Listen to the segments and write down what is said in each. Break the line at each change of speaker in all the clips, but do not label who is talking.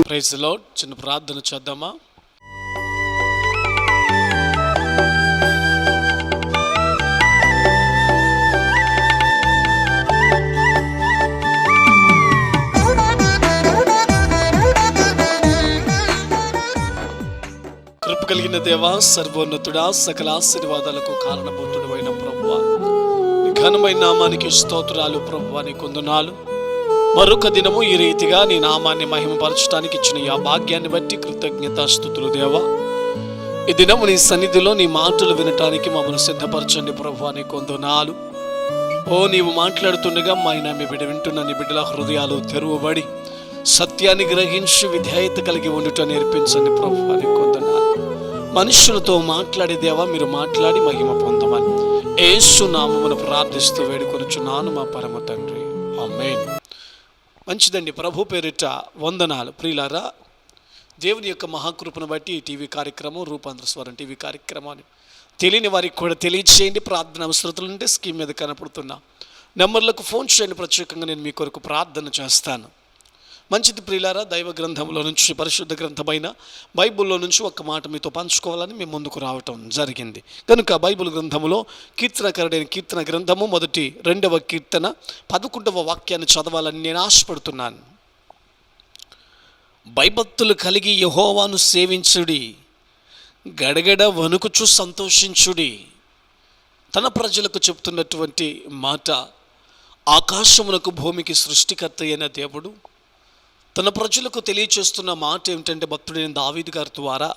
ప్రైజ్లో చిన్న ప్రార్థన చేద్దామా? కృప కలిగిన దేవా సర్వోన్నతుడా సకల ఆశీర్వాదాలకు కారణభూతుడు అయిన ప్రభువ ఘనమైన నామానికి స్తోత్రాలు ప్రభువ అని కొందనాలు. మరొక దినము ఈ రీతిగా నీ నామాన్ని మహిమపరచడానికి ఇచ్చిన ఆ భాగ్యాన్ని బట్టి కృతజ్ఞతాస్థుతులు దేవా. ఈ దినము నీ సన్నిధిలో నీ మాటలు వినటానికి మమ్మల్ని సిద్ధపరచండి ప్రభు నీ కొందనాలు. ఓ నీవు మాట్లాడుతుండగా మా ఆయన మీ బిడ్డ వింటున్న నీ బిడ్డల హృదయాలు తెరువబడి సత్యాన్ని గ్రహించి విధేయత కలిగి ఉండుట నేర్పించండి ప్రభు అని కొందనాలు. మనుషులతో మాట్లాడే దేవా మీరు మాట్లాడి మహిమ పొందమని. ఏసు నామమును ప్రార్థిస్తూ వేడుకొనుచున్నాను మా పరమ తండ్రి. ఆమేన్. మంచిదండి. ప్రభు పేరిట వందనాలు. ప్రియులారా దేవుని యొక్క మహాకృపను బట్టి టీవీ కార్యక్రమం రూపాంతర స్వరం టీవీ కార్యక్రమాన్ని తెలియని వారికి కూడా తెలియచేయండి. ప్రార్థన అవసరతలు ఉంటే స్కీమ్ మీద కనపడుతున్నా నెంబర్లకు ఫోన్ చేయండి. ప్రత్యేకంగా నేను మీ కొరకు ప్రార్థన చేస్తాను. మంచిది ప్రియులారా దైవ గ్రంథంలో నుంచి పరిశుద్ధ గ్రంథమైన బైబిల్లో నుంచి ఒక మాట మీతో పంచుకోవాలని మేము ముందుకు రావటం జరిగింది. కనుక బైబిల్ గ్రంథములో కీర్తనకరుడైన కీర్తన గ్రంథము మొదటి రెండవ కీర్తన పదకొండవ వాక్యాన్ని చదవాలని నేను ఆశపడుతున్నాను. భయభక్తులు కలిగి యహోవాను సేవించుడి గడగడ వణుకుచు సంతోషించుడి. తన ప్రజలకు చెప్తున్నటువంటి మాట ఆకాశమునకు భూమికి సృష్టికర్త అయిన దేవుడు తన ప్రజలకు తెలియచేస్తున్న మాట ఏమిటంటే భక్తుడైన దావీదు గారి ద్వారా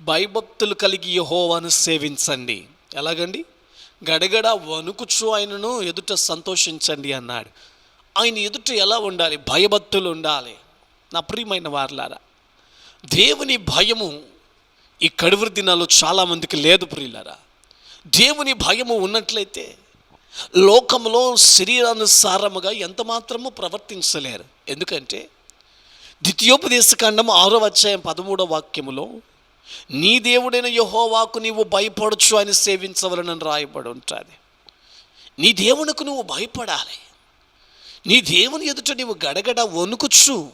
భయభక్తులు కలిగి యహోవాను సేవించండి. ఎలాగండి? గడగడ వణుకుచు ఆయనను ఎదుట సంతోషించండి అన్నాడు. ఆయన ఎదుట ఎలా ఉండాలి? భయభక్తులు ఉండాలి. నా ప్రియమైన వారులారా దేవుని భయము ఈ కడువురి దినాల్లో చాలామందికి లేదు ప్రియులారా. దేవుని భయము ఉన్నట్లయితే లోకంలో శరీరానుసారముగా ఎంత మాత్రము ప్రవర్తించలేరు. ఎందుకంటే ద్వితీయోపదేశకాండం ఆరో అధ్యాయం పదమూడో వాక్యములో నీ దేవుడైన యహోవాకు నీవు భయపడచ్చు అని సేవించవలనని రాయబడి ఉంటుంది. నీ దేవునికి నువ్వు భయపడాలి. నీ దేవుని ఎదుట నీవు గడగడ వణుకుచ్చు.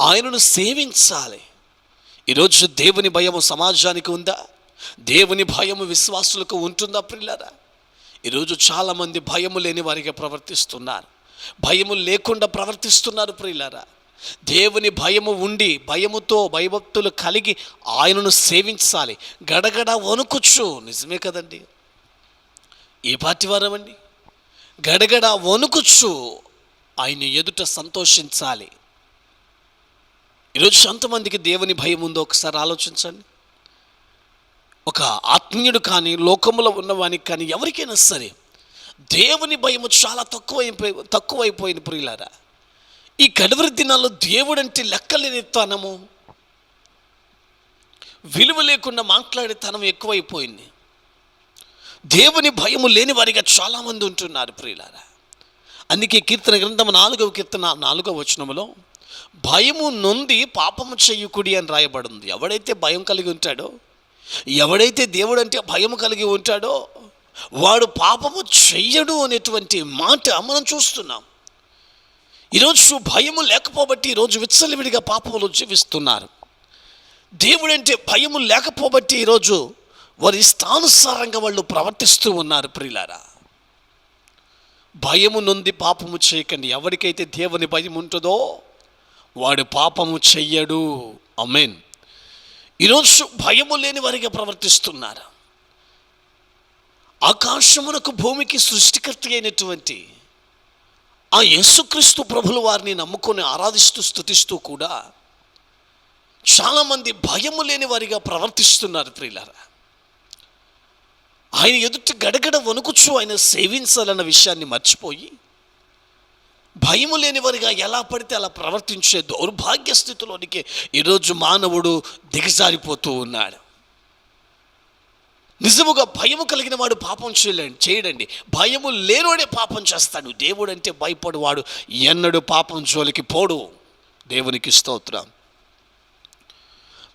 ఆయనను సేవించాలి. ఈరోజు దేవుని భయము సమాజానికి ఉందా? దేవుని భయము విశ్వాసులకు ఉంటుందా ప్రిల్లరా? ఈరోజు చాలామంది భయము లేని వారిగా ప్రవర్తిస్తున్నారు. భయము లేకుండా ప్రవర్తిస్తున్నారు ప్రియులారా. దేవుని భయము ఉండి భయముతో భయభక్తులు కలిగి ఆయనను సేవించాలి. గడగడ వణుకుచ్చు. నిజమే కదండి. ఏ పార్టీ వారమండి? గడగడ వణుకుచ్చు. ఆయన ఎదుట సంతోషించాలి. ఈరోజు ఎంతమందికి దేవుని భయం ఉందో ఒకసారి ఆలోచించండి. ఒక ఆత్మీయుడు కానీ లోకములో ఉన్నవానికి కానీ ఎవరికైనా సరే దేవుని భయము చాలా తక్కువైపోయి తక్కువైపోయింది ప్రియులారా. ఈ కడవరి దినాల్లో దేవుడు అంటే లెక్కలేని తనము విలువ లేకుండా మాట్లాడే తనం ఎక్కువైపోయింది. దేవుని భయము లేని వారిగా చాలామంది ఉంటున్నారు ప్రియులారా. అందుకే కీర్తన గ్రంథం నాలుగవ కీర్తన నాలుగవ వచనములో భయము నొంది పాపము చెయ్యకుడి అని రాయబడింది. ఎవడైతే భయం కలిగి ఉంటాడో ఎవడైతే దేవుడంటే భయం కలిగి ఉంటాడో వాడు పాపము చెయ్యడు అనేటువంటి మాట మనం చూస్తున్నాం. ఈరోజు భయము లేకపోబట్టి ఈరోజు విచ్చలవిడిగా పాపములు జీవిస్తున్నారు. దేవుడంటే భయము లేకపోబట్టి ఈరోజు వారి ఇష్టానుసారంగా వాళ్ళు ప్రవర్తిస్తూ ఉన్నారు ప్రియులారా. భయము నుండి పాపము చేయకండి. ఎవరికైతే దేవుని భయం ఉంటుందో వాడు పాపము చెయ్యడు. అమేన్ ఈరోజు భయము లేని వారిగా ప్రవర్తిస్తున్నారు. ఆకాశమునకు భూమికి సృష్టికర్త అయినటువంటి ఆ యేసుక్రీస్తు ప్రభుల వారిని నమ్ముకొని ఆరాధిస్తూ స్థుతిస్తూ కూడా చాలామంది భయము లేని వారిగా ప్రవర్తిస్తున్నారు ప్రియులారా. ఆయన ఎదుట గడగడ వణుకుచు ఆయన సేవించాలన్న విషయాన్ని మర్చిపోయి భయము లేని వారిగా ఎలా పడితే అలా ప్రవర్తించే దౌర్భాగ్య స్థితిలోనికి ఈరోజు మానవుడు దిగజారిపోతూ ఉన్నాడు. నిజముగా భయము కలిగిన వాడు పాపం చేయలేండి చేయడండి. భయము లేనోడే పాపం చేస్తాడు. దేవుడు అంటే భయపడువాడు ఎన్నడు పాపం జోలికి పోడు. దేవునికి స్తోత్రం.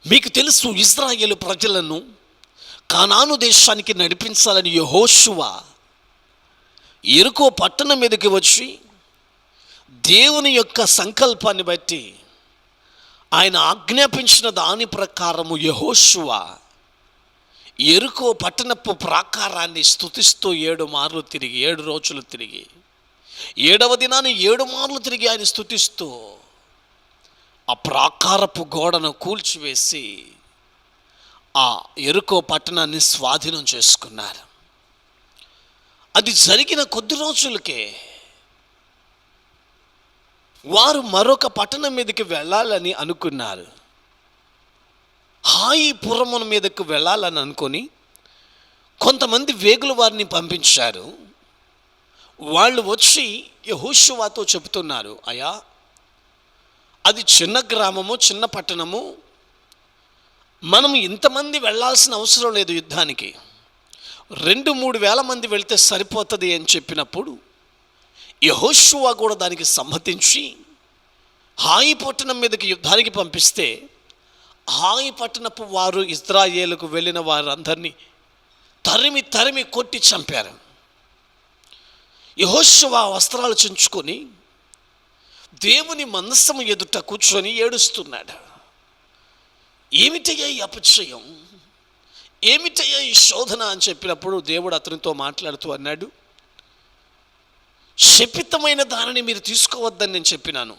మీకు తెలుసు ఇజ్రాయేల్ ప్రజలను కానాను దేశానికి నడిపించాలని యహోశువ ఎరుకో పట్టణం మీదకి వచ్చి దేవుని యొక్క సంకల్పాన్ని బట్టి ఆయన ఆజ్ఞాపించిన దాని ప్రకారము యహోశువ ఎరుకో పట్టణపు ప్రాకారాన్ని స్థుతిస్తూ ఏడు మార్లు తిరిగి ఏడు రోజులు తిరిగి ఏడవ దినాన్ని ఏడు మార్లు తిరిగి ఆయన స్థుతిస్తూ ఆ ప్రాకారపు గోడను కూల్చివేసి ఆ ఎరుకో పట్టణాన్ని స్వాధీనం చేసుకున్నారు. అది జరిగిన కొద్ది రోజులకే వారు మరొక పట్టణం మీదకి వెళ్ళాలని అనుకున్నారు. హాయి పురమున మీదకు వెళ్ళాలని అనుకొని కొంతమంది వేగుల వారిని పంపించారు. వాళ్ళు వచ్చి యహోషువాతో చెబుతున్నారు అయ్యా అది చిన్న గ్రామము చిన్న పట్టణము. మనం ఇంతమంది వెళ్ళాల్సిన అవసరం లేదు యుద్ధానికి. రెండు మూడు వేల మంది వెళ్తే సరిపోతుంది అని చెప్పినప్పుడు యహోషువా కూడా దానికి సమ్మతించి హాయి పట్టణం మీదకి యుద్ధానికి పంపిస్తే హాయి పట్టణపు వారు ఇజ్రాయేలుకు వెళ్ళిన వారందరినీ తరిమి తరిమి కొట్టి చంపారు. యహోశివ వస్త్రాలు చించుకొని దేవుని మనస్సము ఎదుట కూర్చొని ఏడుస్తున్నాడు. ఏమిటయ్యా ఈ అపచయం? ఏమిటయ్యా ఈ శోధన అని చెప్పినప్పుడు దేవుడు అతనితో మాట్లాడుతూ అన్నాడు శపితమైన దానిని మీరు తీసుకోవద్దని నేను చెప్పినాను.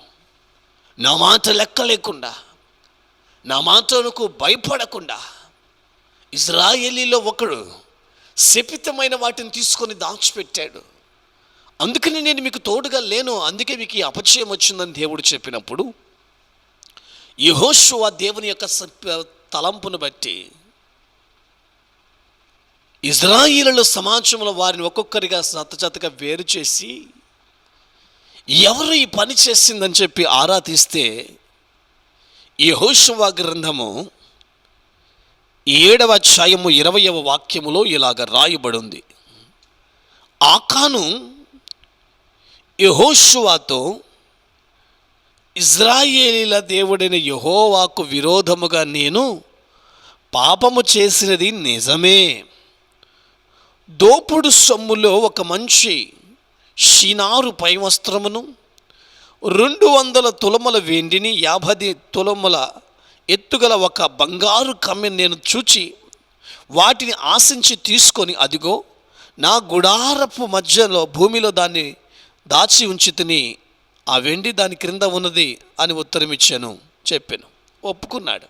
నా మాట లెక్క లేకుండా నా మాటలకు భయపడకుండా ఇజ్రాయేలీలో ఒకడు శపితమైన వాటిని తీసుకొని దాచిపెట్టాడు. అందుకని నేను మీకు తోడుగా లేను అందుకే మీకు ఈ అపచయం వచ్చిందని దేవుడు చెప్పినప్పుడు యహోషువ దేవుని యొక్క తలంపును బట్టి ఇజ్రాయిలలో సమాజంలో వారిని ఒక్కొక్కరిగా సతజతగా వేరు చేసి ఎవరు ఈ పని చేసిందని చెప్పి ఆరా తీస్తే యహోశువ గ్రంథము ఏడవ అధ్యాయము ఇరవయవ వాక్యములో ఇలాగ రాయబడింది. ఆకాను యహోశువాతో ఇజ్రాయేలీల దేవుడైన యహోవాకు విరోధముగా నేను పాపము చేసినది నిజమే. దోపుడు సొమ్ములో ఒక మంచి షినారు పై వస్త్రమును రెండు వందల తులముల వెండిని యాభై తులముల ఎత్తుగల ఒక బంగారు కమ్మెను నేను చూచి వాటిని ఆశించి తీసుకొని అదిగో నా గుడారపు మధ్యలో భూమిలో దాన్ని దాచి ఉంచి తిని ఆ వెండి దాని క్రింద ఉన్నది అని ఉత్తరం ఇచ్చాను చెప్పాను. ఒప్పుకున్నాడు.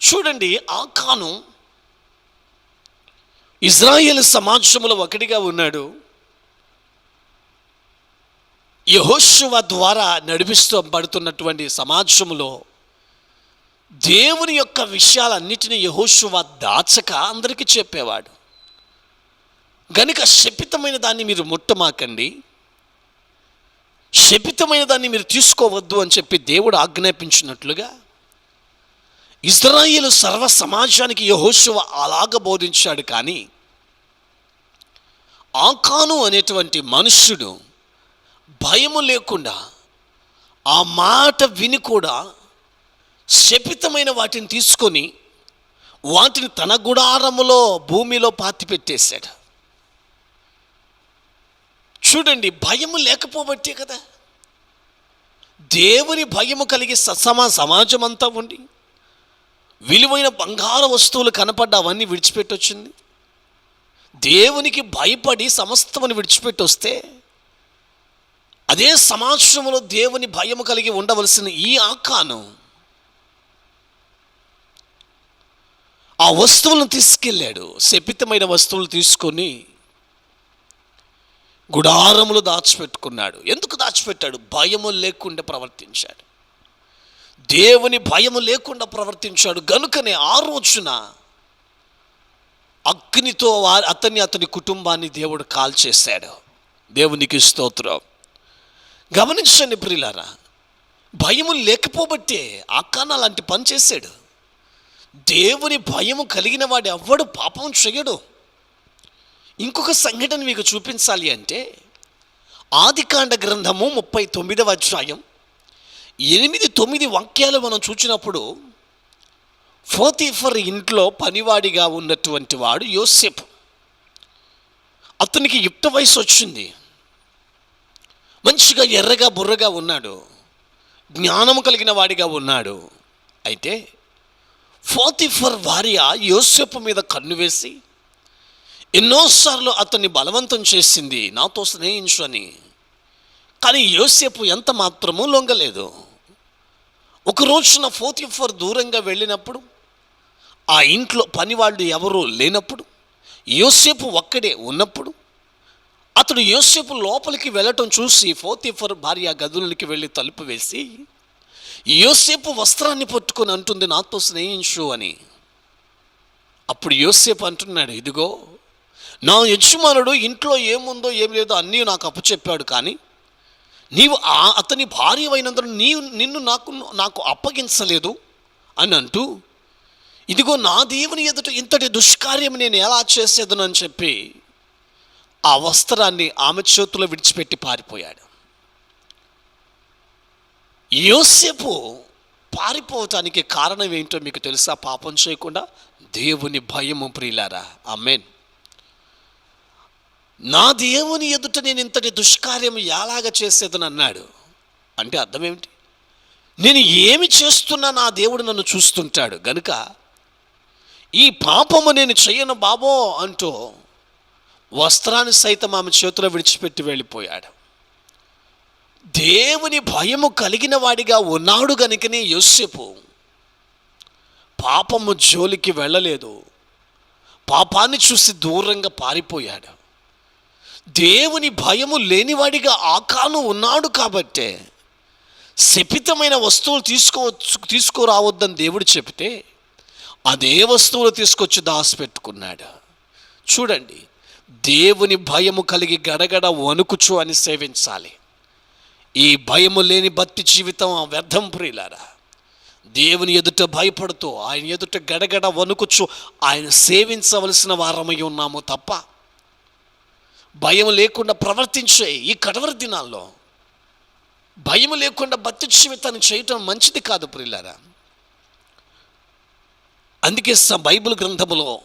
చూడండి ఆకాను ఇజ్రాయేల్ సమాజంలో ఒకటిగా ఉన్నాడు. యహోశువ ద్వారా నడిపిస్తబడుతున్నటువంటి సమాజంలో దేవుని యొక్క విషయాలన్నిటిని యహోశువ దాచక అందరికీ చెప్పేవాడు. గనుక శపితమైన దాన్ని మీరు ముట్టమాకండి. శపితమైన దాన్ని మీరు తీసుకోవద్దు అని చెప్పి దేవుడు ఆజ్ఞాపించినట్లుగా ఇజ్రాయిల్ సర్వ సమాజానికి యహోశువ అలాగ బోధించాడు కానీ ఆకాను అనేటువంటి మనుష్యుడు భయము లేకుండా ఆ మాట విని కూడా శపితమైన వాటిని తీసుకొని వాటిని తన గుడారములో భూమిలో పాతిపెట్టేశాడు. చూడండి భయము లేకపోబట్టే కదా. దేవుని భయము కలిగి సత్సమా సమాజం అంతా ఉండి విలువైన బంగారు వస్తువులు కనపడ్డ అవన్నీ విడిచిపెట్టొచ్చింది. దేవునికి భయపడి సమస్తమని విడిచిపెట్టి వస్తే అదే సమాజంలో దేవుని భయము కలిగి ఉండవలసిన ఈ ఆకాను ఆ వస్తువులను తీసుకెళ్ళాడు. శపితమైన వస్తువులు తీసుకొని గుడారములు దాచిపెట్టుకున్నాడు. ఎందుకు దాచిపెట్టాడు? భయము లేకుండా ప్రవర్తించాడు. దేవుని భయము లేకుండా ప్రవర్తించాడు. గనుకనే ఆ రోజున అగ్నితో వా- అతన్ని అతని కుటుంబాన్ని దేవుడు కాల్చేశాడు. దేవునికి స్తోత్రం. గమనించండి ప్రియులారా భయము లేకపోబట్టే అక్కన లాంటి పని చేశాడు. దేవుని భయము కలిగిన వాడు ఎవ్వడు పాపం చేయడు. ఇంకొక సంఘటన మీకు చూపించాలి అంటే ఆదికాండ గ్రంథము ముప్పై తొమ్మిదవ అధ్యాయం ఎనిమిది తొమ్మిది వాక్యాలు మనం చూచినప్పుడు ఫోతీఫర్ ఇంట్లో పనివాడిగా ఉన్నటువంటి వాడు యోసేపు. అతనికి యుక్త వయసు వచ్చింది. మంచిగా ఎర్రగా బుర్రగా ఉన్నాడు. జ్ఞానము కలిగిన వాడిగా ఉన్నాడు. అయితే ఫోతిఫర్ భార్య యోసేపు మీద కన్ను వేసి ఎన్నోసార్లు అతన్ని బలవంతం చేసింది నాతో స్నేహించు అని. కానీ యోసేపు ఎంత మాత్రమూ లొంగలేదు. ఒక రోజున ఫోతిఫర్ దూరంగా వెళ్ళినప్పుడు ఆ ఇంట్లో పనివాళ్ళు ఎవరూ లేనప్పుడు యోసేపు ఒక్కడే ఉన్నప్పుడు అతడు యోసేపు లోపలికి వెళ్ళటం చూసి ఫోతిఫర్ భార్య గదులకి వెళ్ళి తలుపు వేసి యోసేపు వస్త్రాన్ని పట్టుకొని అంటుంది నాతో స్నేహించు అని. అప్పుడు యోసేపు అంటున్నాడు ఇదిగో నా యజమానుడు ఇంట్లో ఏముందో ఏం లేదో అన్నీ నాకు అప్పచెప్పాడు కానీ నీవు ఆ అతని భార్య అయినందున నీవు నిన్ను నాకు నాకు అప్పగించలేదు అని అంటూ ఇదిగో నా దేవుని ఎదుట ఇంతటి దుష్కార్యం నేను ఎలా చేసేదనని చెప్పి ఆ వస్త్రాన్ని ఆమె చేతిలో విడిచిపెట్టి పారిపోయాడు. యోసేపు పారిపోవటానికి కారణం ఏంటో మీకు తెలుసా? పాపం చేయకుండా దేవుని భయము ప్రియులారా. అమ్మేన్ నా దేవుని ఎదుట నేను ఇంతటి దుష్కార్యం ఎలాగ చేసేదని అన్నాడు. అంటే అర్థం ఏమిటి? నేను ఏమి చేస్తున్నా నా దేవుడు నన్ను చూస్తుంటాడు. గనుక ఈ పాపము నేను చెయ్యను బాబో అంటూ వస్త్రాన్ని సైతం ఆమె చేతిలో విడిచిపెట్టి వెళ్ళిపోయాడు. దేవుని భయము కలిగిన వాడిగా ఉన్నాడు గనుకనే యోసేపు పాపము జోలికి వెళ్ళలేదు. పాపాన్ని చూసి దూరంగా పారిపోయాడు. దేవుని భయము లేనివాడిగా ఆకాను ఉన్నాడు కాబట్టే శపితమైన వస్తువులు తీసుకోవచ్చు తీసుకురావద్దని దేవుడు చెప్తే అదే వస్తువులు తీసుకొచ్చి దాచిపెట్టుకున్నాడు చూడండి దేవుని భయము కలిగి గడగడ వణుకుచు అని సేవించాలి. ఈ భయము లేని భక్తి జీవితం వ్యర్థం ప్రియులారా. దేవుని ఎదుట భయపడుతూ ఆయన ఎదుట గడగడ వణుకుచు ఆయన సేవించవలసిన వారమై ఉన్నాము తప్ప. భయం లేకుండా ప్రవర్తించే ఈ కడవరి దినాల్లో భయం లేకుండా భక్తి జీవితాన్ని చేయటం మంచిది కాదు ప్రియులారా. అందుకే బైబిల్ గ్రంథములో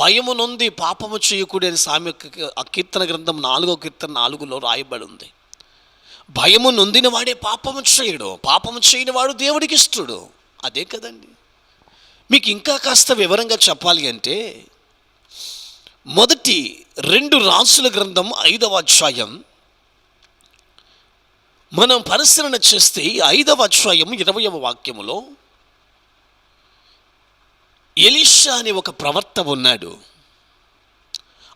భయము నొంది పాపము చేయకూడని అని సామె ఆ కీర్తన గ్రంథం నాలుగో కీర్తన నాలుగులో రాయబడి ఉంది భయము నొందిన వాడే పాపము చేయడు. పాపము చేయని వాడు దేవుడికి ఇష్టడు. అదే కదండి. మీకు ఇంకా కాస్త వివరంగా చెప్పాలి అంటే మొదటి రెండు రాసుల గ్రంథం ఐదవ అధ్యాయం. మనం పరిశీలన చేస్తే ఐదవ అధ్యాయం ఇరవయవ వాక్యములో ఎలీషా అనే ఒక ప్రవర్త ఉన్నాడు.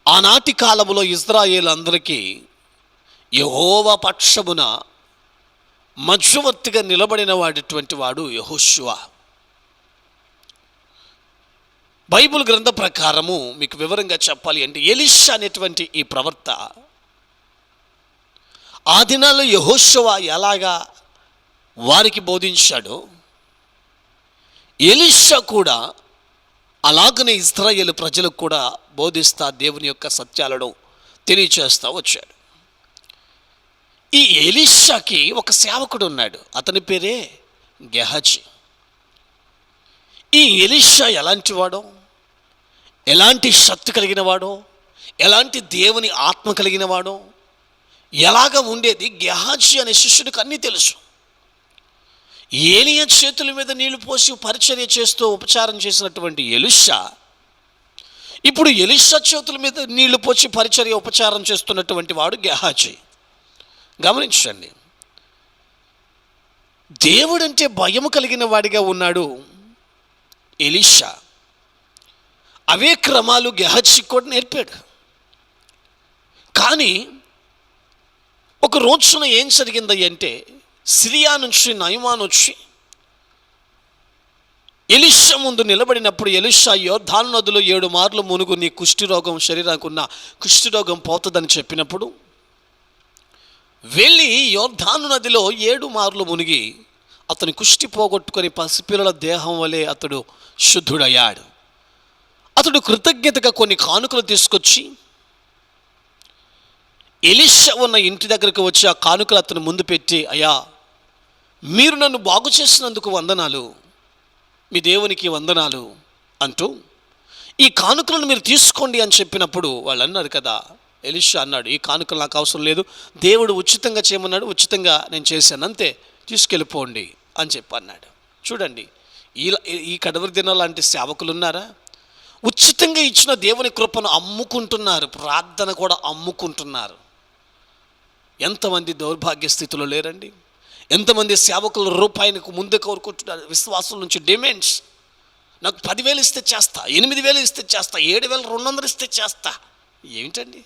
ఆనాటి కాలంలో ఇజ్రాయేల్ అందరికీ యహోవ పక్షమున మధ్యవర్తిగా నిలబడిన వాడిటువంటి వాడు యహోశువ బైబిల్ గ్రంథ ప్రకారము మీకు వివరంగా చెప్పాలి అంటే ఎలిషా అనేటువంటి ఈ ప్రవర్త ఆ దినాల్లో యహోశువ ఎలాగా వారికి బోధించాడో ఎలిషా కూడా అలాగనే ఇజ్రాయేల్ ప్రజలకు కూడా బోధిస్తా దేవుని యొక్క సత్యాలను తెలియచేస్తూ వచ్చాడు. ఈ ఎలీషాకి ఒక సేవకుడు ఉన్నాడు. అతని పేరే గెహజీ. ఈ ఎలీషా ఎలాంటి వాడో? ఎలాంటి శక్తి కలిగిన వాడో? ఎలాంటి దేవుని ఆత్మ కలిగిన వాడో? ఎలాగ ఉండేది గెహాజీ అనే శిష్యుడికి అన్నీ తెలుసు. ఏలియ చేతుల మీద నీళ్ళు పోసి పరిచర్య చేస్తూ ఉపచారం చేసినటువంటి ఎలిషా ఇప్పుడు ఎలిషా చేతుల మీద నీళ్ళు పోసి పరిచర్య ఉపచారం చేస్తున్నటువంటి వాడు గెహాజీ. గమనించండి. దేవుడంటే భయము కలిగిన వాడిగా ఉన్నాడు ఎలీషా. అవే క్రమాలు గెహజీ కూడా నేర్పాడు. కానీ ఒక రోజున ఏం జరిగింది అంటే సిరియా నుంచి నయమాన్ వచ్చి ఎలిష ముందు నిలబడినప్పుడు ఎలిషా యోధాన్ నదిలో ఏడు మార్లు మునుగు నీ కుష్ఠిరోగం శరీరానికి ఉన్న కుష్ఠిరోగం పోతుందని చెప్పినప్పుడు వెళ్ళి యోర్ధాను నదిలో ఏడు మార్లు మునిగి అతని కుష్టి పోగొట్టుకొని పసిపిల్లల దేహం వలె అతడు శుద్ధుడయ్యాడు. అతడు కృతజ్ఞతగా కొన్ని కానుకలు తీసుకొచ్చి ఎలిష ఉన్న ఇంటి దగ్గరకు వచ్చి ఆ కానుకలు అతను ముందు పెట్టి అయ్యా మీరు నన్ను బాగు చేసినందుకు వందనాలు. మీ దేవునికి వందనాలు అంటూ ఈ కానుకలను మీరు తీసుకోండి అని చెప్పినప్పుడు వాళ్ళు అన్నారు కదా ఎలిషా అన్నాడు ఈ కానుకలు నాకు అవసరం లేదు. దేవుడు ఉచితంగా చేయమన్నాడు ఉచితంగా నేను చేశాను. అంతే తీసుకెళ్ళిపోండి అని చెప్పి అన్నాడు. చూడండి ఈ ఈ కడవరి దినాలు లాంటి సేవకులు ఉన్నారా? ఉచితంగా ఇచ్చిన దేవుని కృపను అమ్ముకుంటున్నారు ప్రార్థన కూడా అమ్ముకుంటున్నారు. ఎంతమంది దౌర్భాగ్య స్థితిలో లేరండి? ఎంతమంది సేవకులు రూపాయికి ముందే కోరుకుంటున్నారు? విశ్వాసం నుంచి డిమాండ్స్. నాకు పదివేలు ఇస్తే చేస్తా ఎనిమిది వేలు ఇస్తే చేస్తా ఏడు వేల రెండు వందలు ఇస్తే చేస్తా. ఏమిటండి?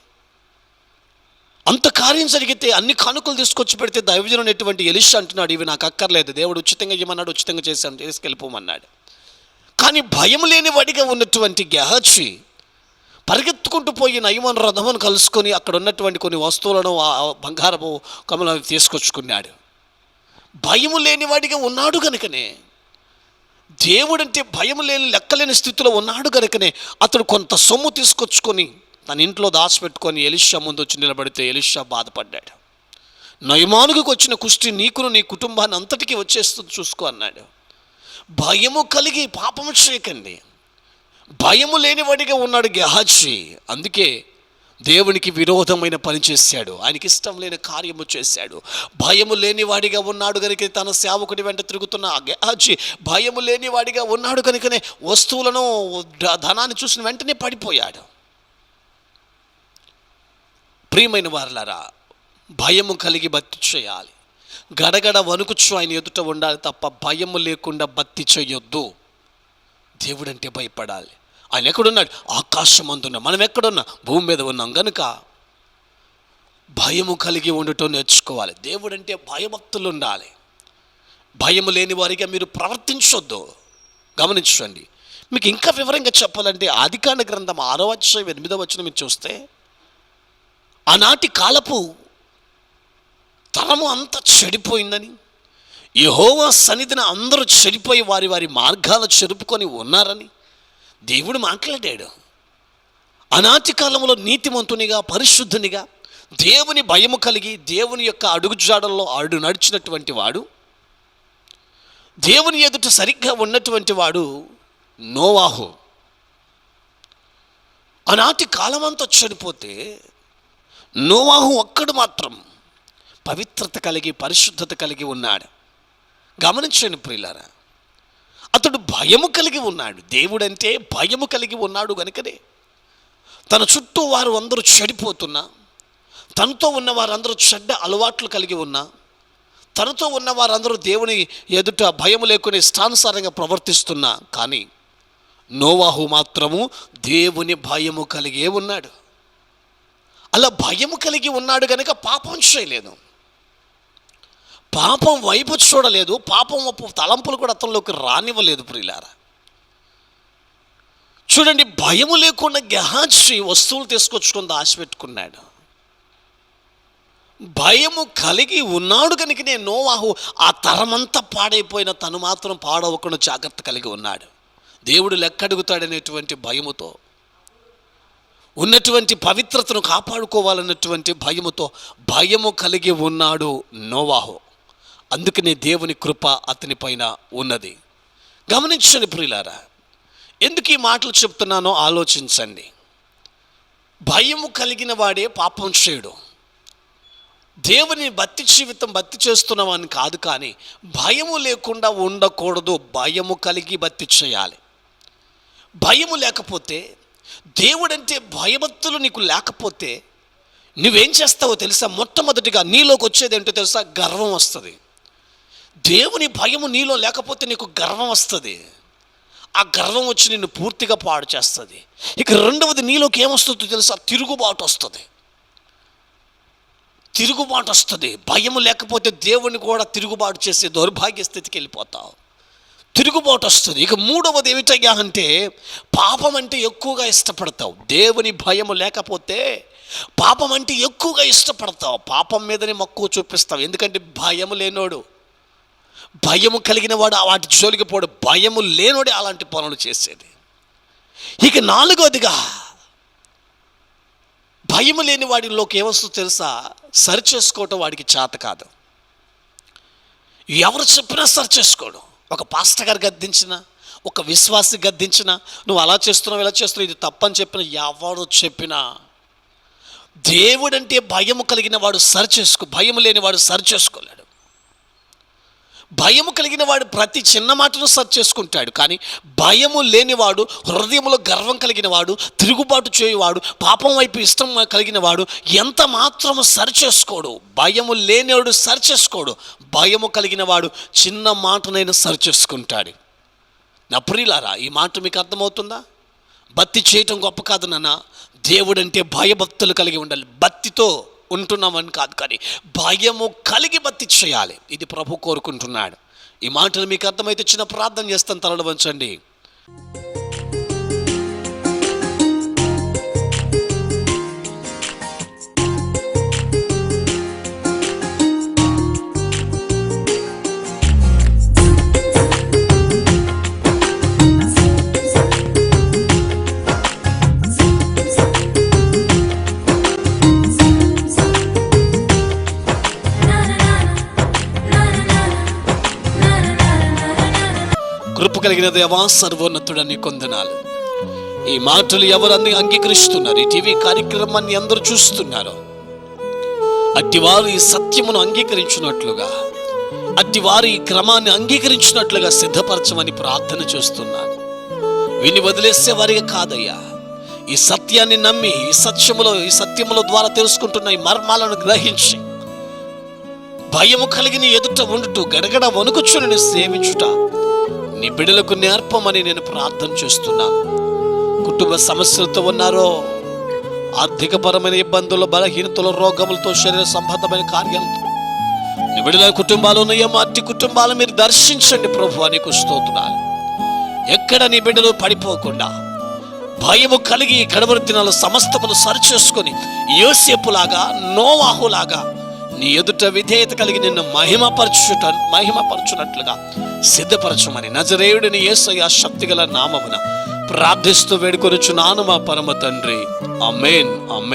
అంత కార్యం జరిగితే అన్ని కానుకలు తీసుకొచ్చి పెడితే దైవజనం ఎటువంటి ఎలిష అంటున్నాడు? ఇవి నాకు అక్కర్లేదు. దేవుడు ఉచితంగా ఇవ్వమన్నాడు ఉచితంగా చేశాను తీసుకెళ్ళిపోమన్నాడు. కానీ భయం లేని వాడిగా ఉన్నటువంటి గెహచి పరిగెత్తుకుంటూ పోయి నయమన్ రథమును కలుసుకొని అక్కడ ఉన్నటువంటి కొన్ని వస్తువులను బంగారపు కమలను తీసుకొచ్చుకున్నాడు. భయము లేనివాడిగా ఉన్నాడు కనుకనే దేవుడంటే భయం లేని లెక్కలేని స్థితిలో ఉన్నాడు కనుకనే అతడు కొంత సొమ్ము తీసుకొచ్చుకొని తన ఇంట్లో దాచిపెట్టుకొని ఎలిషా ముందు వచ్చి నిలబడితే ఎలిషా బాధపడ్డాడు. నయమానుగుకు వచ్చిన కుష్టి నీకును నీ కుటుంబాన్ని అంతటికీ వచ్చేస్తుంది చూసుకో అన్నాడు. భయము కలిగి పాపము చేయకండి. భయము లేనివాడిగా ఉన్నాడు గెహాజీ. అందుకే దేవునికి విరోధమైన పని చేశాడు. ఆయనకి ఇష్టం లేని కార్యము చేశాడు. భయము లేనివాడిగా ఉన్నాడు కనుక తన సేవకుడి వెంట తిరుగుతున్న ఆ గెహాజీ భయము లేనివాడిగా ఉన్నాడు కనుకనే వస్తువులను ధనాన్ని చూసిన వెంటనే పడిపోయాడు. ప్రియమైన వారులారా భయము కలిగి భక్తి చేయాలి. గడగడ వణుకుచ్చు ఆయన ఎదుట ఉండాలి తప్ప భయము లేకుండా భక్తి చేయొద్దు. దేవుడంటే భయపడాలి. ఆయన ఎక్కడున్నాడు? ఆకాశం అందున్నా మనం ఎక్కడున్నా? భూమి మీద ఉన్నాం. కనుక భయము కలిగి ఉండటం నేర్చుకోవాలి. దేవుడంటే భయభక్తులు ఉండాలి. భయము లేని వారిగా మీరు ప్రవర్తించొద్దు. గమనించండి. మీకు ఇంకా వివరంగా చెప్పాలంటే ఆదికాండ గ్రంథం ఆరో అధ్యాయం ఎనిమిదో వచ్చిన మీరు చూస్తే ఆనాటి కాలపు తరము అంతా చెడిపోయిందని యహోవా సన్నిధిని అందరూ చెడిపోయి వారి వారి మార్గాలు చెరుపుకొని ఉన్నారని దేవుడు మాట్లాడాడు. అనాటి కాలంలో నీతిమంతునిగా పరిశుద్ధునిగా దేవుని భయము కలిగి దేవుని యొక్క అడుగుజాడల్లో అడు నడిచినటువంటి వాడు దేవుని ఎదుట సరిగ్గా ఉన్నటువంటి వాడు నోవాహు. ఆనాటి కాలమంతా చెడిపోతే నోవాహు ఒక్కడు మాత్రం పవిత్రత కలిగి పరిశుద్ధత కలిగి ఉన్నాడు. గమనించండి ప్రియులారా అతడు భయము కలిగి ఉన్నాడు. దేవుడంటే భయము కలిగి ఉన్నాడు కనుకనే తన చుట్టూ వారు అందరూ చెడిపోతున్నా. తనతో ఉన్న వారందరూ చెడ్డ అలవాట్లు కలిగి ఉన్నా. తనతో ఉన్న వారందరూ దేవుని ఎదుట భయం లేకునే స్థానుసారంగా ప్రవర్తిస్తున్నా. కానీ నోవాహు మాత్రము దేవుని భయము కలిగే ఉన్నాడు. అలా భయము కలిగి ఉన్నాడు కనుక పాపం చేయలేదు. పాపం వైపు చూడలేదు పాపం వైపు తలంపులు కూడా అతనిలోకి రానివ్వలేదు ప్రియులారా. చూడండి భయము లేకుండా గెహాజీ వస్తువులు తీసుకొచ్చుకుని ఆశ పెట్టుకున్నాడు. భయము కలిగి ఉన్నాడు కనుకనే నోవాహు ఆ తరమంతా పాడైపోయిన తను మాత్రం పాడవకుండా జాగ్రత్త కలిగి ఉన్నాడు. దేవుడు లెక్కడుగుతాడనేటువంటి భయముతో ఉన్నటువంటి పవిత్రతను కాపాడుకోవాలన్నటువంటి భయముతో భయము కలిగి ఉన్నాడు నోవాహు. అందుకనే దేవుని కృప అతని పైన ఉన్నది. గమనించండి ప్రియులారా ఎందుకు ఈ మాటలు చెప్తున్నానో ఆలోచించండి. భయము కలిగిన వాడే పాపం చేయడు. దేవుని భక్తి జీవితం భక్తి చేస్తున్నామని కాదు కానీ భయము లేకుండా ఉండకూడదు భయము కలిగి భక్తి చేయాలి. భయము లేకపోతే దేవుడంటే భయభక్తులు నీకు లేకపోతే నువ్వేం చేస్తావో తెలుసా? మొట్టమొదటిగా నీలోకి వచ్చేది ఏంటో తెలుసా? గర్వం వస్తుంది. దేవుని భయము నీలో లేకపోతే నీకు గర్వం వస్తుంది. ఆ గర్వం వచ్చి నిన్ను పూర్తిగా పాడు చేస్తుంది. ఇక రెండవది నీలోకి ఏమొస్తుందో తెలుసా? తిరుగుబాటు వస్తుంది. తిరుగుబాటు వస్తుంది. భయము లేకపోతే దేవుని కూడా తిరుగుబాటు చేసే దౌర్భాగ్య స్థితికి వెళ్ళిపోతావు. తిరుగుబాటు వస్తుంది. ఇక మూడవది ఏమిటయ్యా అంటే పాపం అంటే ఎక్కువగా ఇష్టపడతావు. దేవుని భయము లేకపోతే పాపం అంటే ఎక్కువగా ఇష్టపడతావు. పాపం మీదనే మక్కువ చూపిస్తావు. ఎందుకంటే భయం లేనోడు. భయము కలిగిన వాడు వాటి జోలికి పోడు. భయము లేనోడే అలాంటి పనులు చేసేది. ఇక నాలుగోదిగా భయము లేని వాడిలోకి ఏమొస్తుందో తెలుసా? సరి చేసుకోవటం వాడికి చేత కాదు. ఎవరు చెప్పినా సరి చేసుకోడు. ఒక పాస్టర్ గారు గద్దించిన ఒక విశ్వాసి గద్దించిన నువ్వు అలా చేస్తున్నావు ఇలా చేస్తున్నావు ఇది తప్పని చెప్పిన ఎవరు చెప్పినా దేవుడంటే భయము కలిగిన వాడు సరి చేసుకో భయం లేని వాడు సరి చేసుకోలేడు. భయము కలిగిన వాడు ప్రతి చిన్న మాటను సరి చేసుకుంటాడు. కానీ భయము లేనివాడు హృదయంలో గర్వం కలిగిన వాడు తిరుగుబాటు చేయవాడు పాపం వైపు ఇష్టం కలిగిన వాడు ఎంత మాత్రము సరి చేసుకోడు. భయము లేనివాడు సరి చేసుకోడు. భయము కలిగిన వాడు చిన్న మాటనైనా సరి చేసుకుంటాడు. నా ప్రియులారా ఈ మాట మీకు అర్థమవుతుందా? భక్తి చేయటం గొప్ప కాదు నాన్న. దేవుడంటే భయభక్తులు కలిగి ఉండాలి. భక్తితో ఉంటున్నామని కాదు కానీ భయము కలిగి భక్తి చేయాలి. ఇది ప్రభు కోరుకుంటున్నాడు. ఈ మాటలు మీకు అర్థమైతే చిన్న ప్రార్థన చేస్తాను తలలు వంచండి. కలిగిన దేవా సర్వోన్నతుడని కొందనాలు. ఈ మాటలు ఎవరు అంగీకరిస్తున్నారు? ఈ టీవీ కార్యక్రమాన్ని అందరూ చూస్తున్నారు? అట్టివారు ఈ సత్యమును అంగీకరించినట్లుగా అట్టివారు ఈ క్రమాన్ని అంగీకరించినట్లుగా సిద్ధపరచమని ప్రార్థన చేస్తున్నాను. విని వదిలేసే వారికి కాదయ్యా. ఈ సత్యాన్ని నమ్మి ఈ సత్యములో ఈ సత్యముల ద్వారా తెలుసుకుంటున్న ఈ మర్మాలను గ్రహించి భయము కలిగిన ఎదుట ఉండుట గడగడ వణుకుచుని సేవించుట. నీ బిడలకు నేర్పమని నేను ప్రార్థన చేస్తున్నాను కుటుంబ సమస్యలతో ఉన్నారో ఆర్థికపరమైన ఇబ్బందులు బలహీనతలు రోగములతో శరీర సంబంధమైన కార్యాలతో నీ బిడల కుటుంబాలు ఉన్నాయో అట్టి కుటుంబాలు మీరు దర్శించండి ప్రభు అని స్తోత్రాలు. ఎక్కడ నీ బిడ్డలు పడిపోకుండా భయము కలిగి ఈ కడవరి దినాలు సమస్తమును సరిచేసుకొని యోసేపులాగా నోవాహులాగా నీ ఎదుట విధేయత కలిగి నిన్ను మహిమపరచుట మహిమపరచునట్లుగా సిద్ధపరచమని నజరేయుడిని యేసయ్య శక్తిగల నామమున ప్రార్థిస్తూ వేడుకొనుచున్నాను మా పరమ తండ్రి. అమేన్ అమేన్